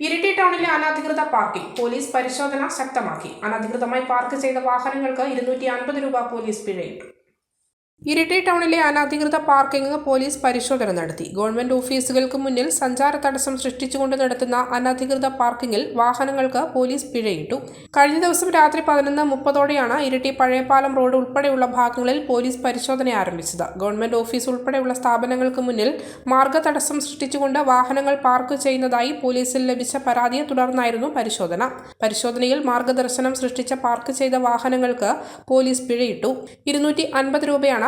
ഇരിട്ടി ടൗണിലെ അനധികൃത parking police പരിശോധന ശക്തമാക്കി. അനധികൃതമായി പാർക്ക് ചെയ്ത വാഹനങ്ങൾക്ക് ഇരുന്നൂറ്റി അൻപത് രൂപ പോലീസ് പിഴയിട്ടു. ഇരിട്ടി ടൗണിലെ അനധികൃത പാർക്കിംഗ് പോലീസ് പരിശോധന നടത്തി. ഗവൺമെന്റ് ഓഫീസുകൾക്ക് മുന്നിൽ സഞ്ചാര തടസ്സം സൃഷ്ടിച്ചുകൊണ്ട് നടത്തുന്ന അനധികൃത പാർക്കിംഗിൽ വാഹനങ്ങൾക്ക് പോലീസ് പിഴയിട്ടു. കഴിഞ്ഞ ദിവസം രാത്രി പതിനൊന്ന് മുപ്പതോടെയാണ് ഇരിട്ടി പഴയപാലം റോഡ് ഉൾപ്പെടെയുള്ള ഭാഗങ്ങളിൽ പോലീസ് പരിശോധന ആരംഭിച്ചത്. ഗവൺമെന്റ് ഓഫീസ് ഉൾപ്പെടെയുള്ള സ്ഥാപനങ്ങൾക്ക് മുന്നിൽ മാർഗ തടസ്സം സൃഷ്ടിച്ചുകൊണ്ട് വാഹനങ്ങൾ പാർക്ക് ചെയ്യുന്നതായി പോലീസിൽ ലഭിച്ച പരാതിയെ തുടർന്നായിരുന്നു പരിശോധന. പരിശോധനയിൽ മാർഗദർശനം സൃഷ്ടിച്ച പാർക്ക് ചെയ്ത വാഹനങ്ങൾക്ക് പോലീസ് പിഴയിട്ടു. ഇരുന്നൂറ്റി അൻപത് രൂപയാണ്